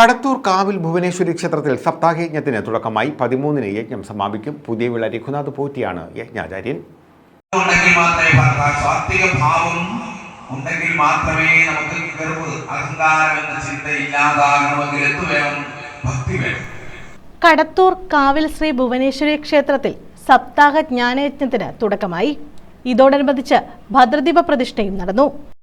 കടത്തൂർ കാവിൽ ഭുവനേശ്വരി ക്ഷേത്രത്തിൽ സപ്താഹയജ്ഞത്തിന് തുടക്കമായി പതിമൂന്നിന് യജ്ഞം സമാപിക്കും. പുതിയ വിള രഘുനാഥ് പോറ്റിയാണ് യജ്ഞാചാര്യൻ. ഉണ്ടെങ്കിൽ മാത്രമേ ഭ- ഭാവം ഉണ്ടെങ്കിൽ മാത്രമേ നമുക്ക് ഗർവ് അഹങ്കാരം എന്ന ചിന്ത ഇല്ലാതാകണമെങ്കിൽ എന്ത് വേണം? ഭക്തി വേണം. കടത്തൂർ കാവിൽ ശ്രീ ഭുവനേശ്വരി ക്ഷേത്രത്തിൽ സപ്താഹ ജ്ഞാനയജ്ഞത്തിന് തുടക്കമായി. ഇതോടനുബന്ധിച്ച് ഭദ്രദീപ പ്രതിഷ്ഠയും നടന്നു.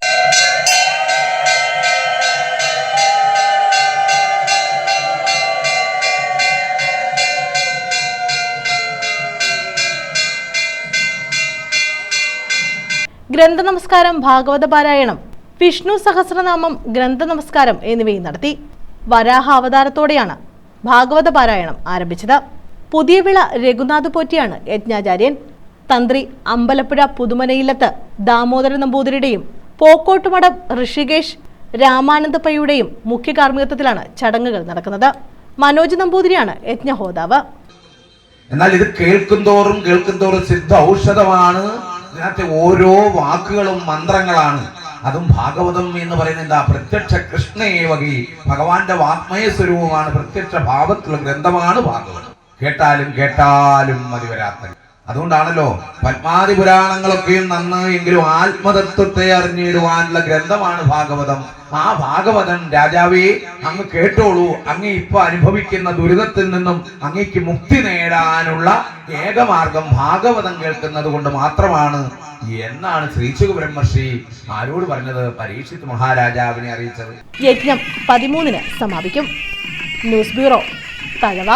ഗ്രന്ഥ നമസ്കാരം ഭാഗവത പാരായണം വിഷ്ണു സഹസ്രനാമം ഗ്രന്ഥ നമസ്കാരം എന്നിവയും നടത്തി വരാഹ അവതാരത്തോടെയാണ് ഭാഗവത പാരായണം ആരംഭിച്ചത്. പുതിയ വിള രഘുനാഥ് പോറ്റിയാണ് യജ്ഞാചാര്യൻ. തന്ത്രി അമ്പലപ്പുഴ പുതുമനയില്ലത്ത് ദാമോദര നമ്പൂതിരിയുടെയും പോക്കോട്ടുമഠം ഋഷികേഷ് രാമാനന്ദപ്പയുടെയും മുഖ്യ കാർമ്മികത്വത്തിലാണ് ചടങ്ങുകൾ നടക്കുന്നത്. മനോജ് നമ്പൂതിരിയാണ് യജ്ഞഹോതാവ്. എന്നാൽ ഇത് കേൾക്കും തോറും കേൾക്കും തോറും സിദ്ധ ഔഷധമാണ്. ഇതിനകത്തെ ഓരോ വാക്കുകളും മന്ത്രങ്ങളാണ്. അതും ഭാഗവതം എന്ന് പറയുന്നത് എന്താ? പ്രത്യക്ഷ കൃഷ്ണയെ വകി. ഭഗവാന്റെ വാത്മയ സ്വരൂപമാണ് പ്രത്യക്ഷ ഭാവത്തിലുള്ള ഗ്രന്ഥമാണ് ഭാഗവതം. കേട്ടാലും കേട്ടാലും മതി വരാത്ത അതുകൊണ്ടാണല്ലോ പത്മാതി പുരാണങ്ങളൊക്കെയും നന്ന് എങ്കിലും ആത്മതത്വത്തെ അറിഞ്ഞിടുവാനുള്ള ഗ്രന്ഥമാണ് ഭാഗവതം. ആ ഭാഗവതൻ രാജാവേ അങ്ങ് കേട്ടോളൂ. അങ്ങ് ഇപ്പൊ അനുഭവിക്കുന്ന ദുരിതത്തിൽ നിന്നും അങ്ങേക്ക് മുക്തി നേടാനുള്ള ഏകമാർഗം ഭാഗവതം കേൾക്കുന്നത് കൊണ്ട് മാത്രമാണ് എന്നാണ് ശ്രീശുഖ ബ്രഹ്മർഷി ആരോട് പറഞ്ഞത്? പരീക്ഷിത് മഹാരാജാവിനെ അറിയിച്ചത്. യജ്ഞം പതിമൂന്നിന് സമാപിക്കും. News bureau Thazhava.